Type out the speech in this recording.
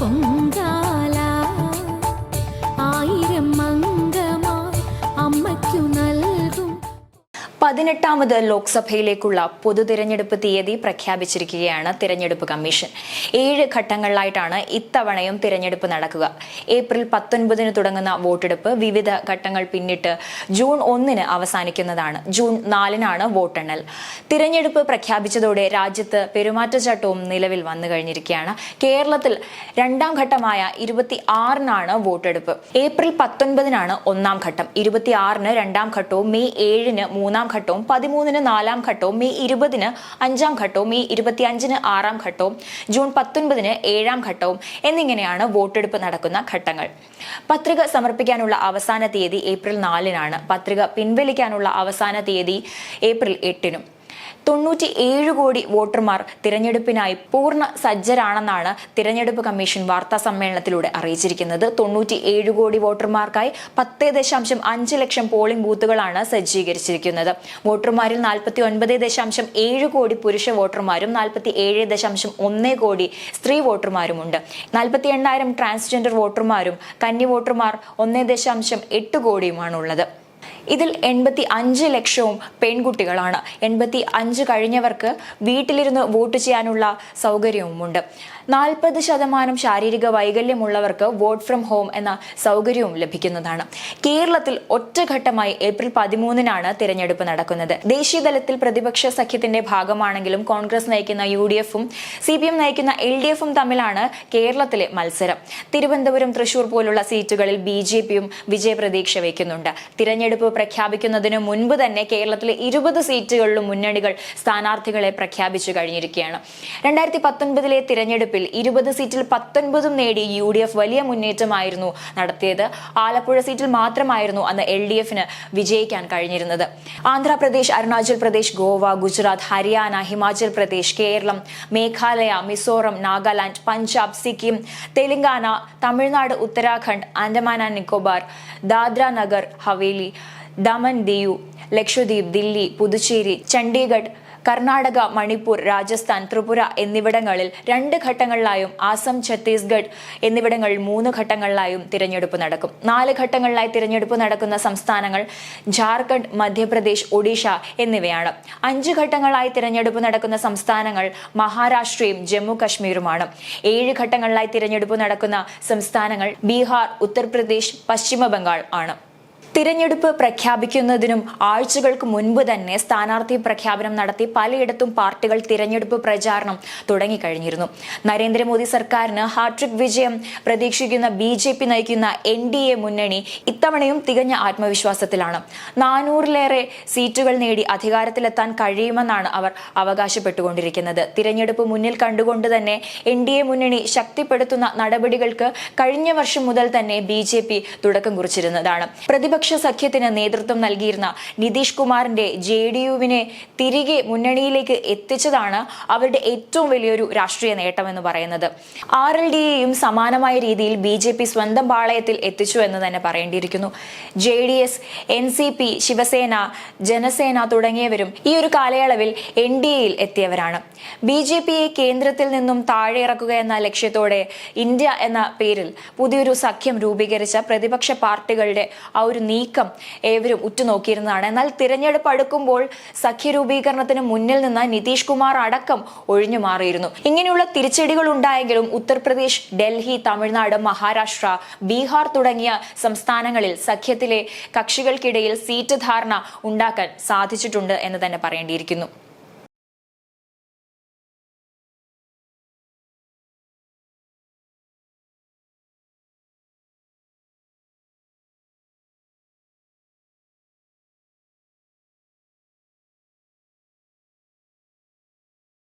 പൊങ്കാല ആയിരം മംഗമായി അമ്മയ്ക്കു നൽകും. പതിനെട്ടാമത് ലോക്സഭയിലേക്കുള്ള പൊതു തിരഞ്ഞെടുപ്പ് തീയതി പ്രഖ്യാപിച്ചിരിക്കുകയാണ് തിരഞ്ഞെടുപ്പ് കമ്മീഷൻ. ഏഴ് ഘട്ടങ്ങളിലായിട്ടാണ് ഇത്തവണയും തിരഞ്ഞെടുപ്പ് നടക്കുക. ഏപ്രിൽ പത്തൊൻപതിന് തുടങ്ങുന്ന വോട്ടെടുപ്പ് വിവിധ ഘട്ടങ്ങൾ പിന്നിട്ട് ജൂൺ ഒന്നിന് അവസാനിക്കുന്നതാണ്. ജൂൺ നാലിനാണ് വോട്ടെണ്ണൽ. തിരഞ്ഞെടുപ്പ് പ്രഖ്യാപിച്ചതോടെ രാജ്യത്ത് പെരുമാറ്റച്ചട്ടവും നിലവിൽ വന്നു കഴിഞ്ഞിരിക്കുകയാണ്. കേരളത്തിൽ രണ്ടാം ഘട്ടമായ ഇരുപത്തി ആറിനാണ് വോട്ടെടുപ്പ്. ഏപ്രിൽ പത്തൊൻപതിനാണ് ഒന്നാം ഘട്ടം. ഇരുപത്തി ആറിന് രണ്ടാം ഘട്ടവും മെയ് ഏഴിന് മൂന്നാം ഘട്ടവും പതിമൂന്നിന് നാലാം ഘട്ടവും മെയ് ഇരുപതിന് അഞ്ചാം ഘട്ടവും മെയ് ഇരുപത്തിയഞ്ചിന് ആറാം ഘട്ടവും ജൂൺ പത്തൊൻപതിന് ഏഴാം ഘട്ടവും എന്നിങ്ങനെയാണ് വോട്ടെടുപ്പ് നടക്കുന്ന ഘട്ടങ്ങൾ. പത്രിക സമർപ്പിക്കാനുള്ള അവസാന തീയതി ഏപ്രിൽ നാലിനാണ്. പത്രിക പിൻവലിക്കാനുള്ള അവസാന തീയതി ഏപ്രിൽ എട്ടിനും. തൊണ്ണൂറ്റി ഏഴ് കോടി വോട്ടർമാർ തിരഞ്ഞെടുപ്പിനായി പൂർണ സജ്ജരാണെന്നാണ് തിരഞ്ഞെടുപ്പ് കമ്മീഷൻ വാർത്താ സമ്മേളനത്തിലൂടെ അറിയിച്ചിരിക്കുന്നത്. തൊണ്ണൂറ്റി ഏഴ് കോടി വോട്ടർമാർക്കായി പത്ത് ദശാംശം അഞ്ച് ലക്ഷം പോളിംഗ് ബൂത്തുകളാണ് സജ്ജീകരിച്ചിരിക്കുന്നത്. വോട്ടർമാരിൽ നാൽപ്പത്തി ഒൻപത് ദശാംശം ഏഴ് കോടി പുരുഷ വോട്ടർമാരും നാൽപ്പത്തി ഏഴ് ദശാംശം ഒന്ന് കോടി സ്ത്രീ വോട്ടർമാരുമുണ്ട്. നാൽപ്പത്തി എണ്ണായിരം ട്രാൻസ്ജെൻഡർ വോട്ടർമാരും കന്നി വോട്ടർമാർ ഒന്ന് ദശാംശം എട്ട് കോടിയുമാണുള്ളത്. ഇതിൽ എൺപത്തി അഞ്ച് ലക്ഷവും പെൺകുട്ടികളാണ്. എൺപത്തി അഞ്ച് കഴിഞ്ഞവർക്ക് വീട്ടിലിരുന്ന് വോട്ട് ചെയ്യാനുള്ള സൗകര്യവുമുണ്ട്. നാൽപ്പത് ശതമാനം ശാരീരിക വൈകല്യമുള്ളവർക്ക് വോട്ട് ഫ്രം ഹോം എന്ന സൗകര്യവും ലഭിക്കുന്നതാണ്. കേരളത്തിൽ ഒറ്റഘട്ടമായി ഏപ്രിൽ പതിമൂന്നിനാണ് തിരഞ്ഞെടുപ്പ് നടക്കുന്നത്. ദേശീയതലത്തിൽ പ്രതിപക്ഷ സഖ്യത്തിന്റെ ഭാഗമാണെങ്കിലും കോൺഗ്രസ് നയിക്കുന്ന യു ഡി എഫും സി പി എം നയിക്കുന്ന എൽ ഡി എഫും തമ്മിലാണ് കേരളത്തിലെ മത്സരം. തിരുവനന്തപുരം തൃശൂർ പോലുള്ള സീറ്റുകളിൽ ബി ജെ പിയും വിജയപ്രതീക്ഷ വയ്ക്കുന്നുണ്ട്. തിരഞ്ഞെടുപ്പ് പ്രഖ്യാപിക്കുന്നതിന് മുൻപ് തന്നെ കേരളത്തിലെ ഇരുപത് സീറ്റുകളിലും മുന്നണികൾ സ്ഥാനാർത്ഥികളെ പ്രഖ്യാപിച്ചു കഴിഞ്ഞിരിക്കുകയാണ്. രണ്ടായിരത്തി പത്തൊൻപതിലെ തിരഞ്ഞെടുപ്പിൽ ഇരുപത് സീറ്റിൽ പത്തൊൻപതും നേടി യു ഡി എഫ് വലിയ മുന്നേറ്റമായിരുന്നു നടത്തിയത്. ആലപ്പുഴ സീറ്റിൽ മാത്രമായിരുന്നു അന്ന് എൽ ഡി എഫിന് വിജയിക്കാൻ കഴിഞ്ഞിരുന്നത്. ആന്ധ്രാപ്രദേശ് അരുണാചൽ പ്രദേശ് ഗോവ ഗുജറാത്ത് ഹരിയാന ഹിമാചൽ പ്രദേശ് കേരളം മേഘാലയ മിസോറം നാഗാലാൻഡ് പഞ്ചാബ് സിക്കിം തെലങ്കാന തമിഴ്നാട് ഉത്തരാഖണ്ഡ് ആൻഡമാൻ ആൻഡ് നിക്കോബാർ ദാദ്ര നഗർ ഹവേലി ദമൻ ദിയു ലക്ഷദ്വീപ് ദില്ലി പുതുച്ചേരി ചണ്ഡീഗഡ് കർണാടക മണിപ്പൂർ രാജസ്ഥാൻ ത്രിപുര എന്നിവിടങ്ങളിൽ രണ്ട് ഘട്ടങ്ങളിലായും ആസം ഛത്തീസ്ഗഡ് എന്നിവിടങ്ങളിൽ മൂന്ന് ഘട്ടങ്ങളിലായും തിരഞ്ഞെടുപ്പ് നടക്കും. നാല് ഘട്ടങ്ങളിലായി തിരഞ്ഞെടുപ്പ് നടക്കുന്ന സംസ്ഥാനങ്ങൾ ജാർഖണ്ഡ് മധ്യപ്രദേശ് ഒഡീഷ എന്നിവയാണ്. അഞ്ച് ഘട്ടങ്ങളായി തിരഞ്ഞെടുപ്പ് നടക്കുന്ന സംസ്ഥാനങ്ങൾ മഹാരാഷ്ട്രയും ജമ്മു കശ്മീരുമാണ് ഏഴ് ഘട്ടങ്ങളിലായി തിരഞ്ഞെടുപ്പ് നടക്കുന്ന സംസ്ഥാനങ്ങൾ ബീഹാർ ഉത്തർപ്രദേശ് പശ്ചിമ ബംഗാൾ ആണ്. തിരഞ്ഞെടുപ്പ് പ്രഖ്യാപിക്കുന്നതിനും ആഴ്ചകൾക്ക് മുൻപ് തന്നെ സ്ഥാനാർത്ഥി പ്രഖ്യാപനം നടത്തി പലയിടത്തും പാർട്ടികൾ തിരഞ്ഞെടുപ്പ് പ്രചാരണം തുടങ്ങിക്കഴിഞ്ഞിരുന്നു. നരേന്ദ്രമോദി സർക്കാരിന് ഹാട്രിക് വിജയം പ്രതീക്ഷിക്കുന്ന ബി ജെ പി നയിക്കുന്ന എൻ ഡി എ മുന്നണി ഇത്തവണയും തികഞ്ഞ ആത്മവിശ്വാസത്തിലാണ്. നാനൂറിലേറെ സീറ്റുകൾ നേടി അധികാരത്തിലെത്താൻ കഴിയുമെന്നാണ് അവർ അവകാശപ്പെട്ടുകൊണ്ടിരിക്കുന്നത്. തിരഞ്ഞെടുപ്പ് മുന്നിൽ കണ്ടുകൊണ്ട് തന്നെ എൻ ഡി എ മുന്നണി ശക്തിപ്പെടുത്തുന്ന നടപടികൾക്ക് കഴിഞ്ഞ വർഷം മുതൽ തന്നെ ബി ജെ പി തുടക്കം കുറിച്ചിരുന്നതാണ്. പ്രതിപക്ഷ സഖ്യത്തിന് നേതൃത്വം നൽകിയിരുന്ന നിതീഷ് കുമാറിന്റെ ജെ ഡി യുവിനെ തിരികെ മുന്നണിയിലേക്ക് എത്തിച്ചതാണ് അവരുടെ ഏറ്റവും വലിയൊരു രാഷ്ട്രീയ നേട്ടമെന്ന് പറയുന്നത്. ആർ എൽ ഡിയെയും സമാനമായ രീതിയിൽ ബി ജെ പി സ്വന്തം പാളയത്തിൽ എത്തിച്ചു എന്ന് തന്നെ പറയേണ്ടിയിരിക്കുന്നു. J D S N C P Shiv Sena Jana Sena തുടങ്ങിയവരും ഈ ഒരു കാലയളവിൽ എൻ ഡി എയിൽ എത്തിയവരാണ്. ബി ജെ പിയെ കേന്ദ്രത്തിൽ നിന്നും താഴെ ഇറക്കുക എന്ന ലക്ഷ്യത്തോടെ ഇന്ത്യ എന്ന പേരിൽ പുതിയൊരു സഖ്യം രൂപീകരിച്ച പ്രതിപക്ഷ പാർട്ടികളുടെ ആ ഒരു നീക്കം ഏവരും ഉറ്റുനോക്കിയിരുന്നതാണ്. എന്നാൽ തിരഞ്ഞെടുപ്പ് അടുക്കുമ്പോൾ സഖ്യരൂപീകരണത്തിന് മുന്നിൽ നിന്ന് നിതീഷ് കുമാർ അടക്കം ഒഴിഞ്ഞു മാറിയിരുന്നു. ഇങ്ങനെയുള്ള തിരിച്ചടികൾ ഉണ്ടായെങ്കിലും ഉത്തർപ്രദേശ് ഡൽഹി തമിഴ്നാട് മഹാരാഷ്ട്ര ബീഹാർ തുടങ്ങിയ സംസ്ഥാനങ്ങളിൽ സഖ്യത്തിലെ കക്ഷികൾക്കിടയിൽ സീറ്റ് ധാരണ ഉണ്ടാക്കാൻ സാധിച്ചിട്ടുണ്ട് എന്ന് തന്നെ പറയേണ്ടിയിരിക്കുന്നു.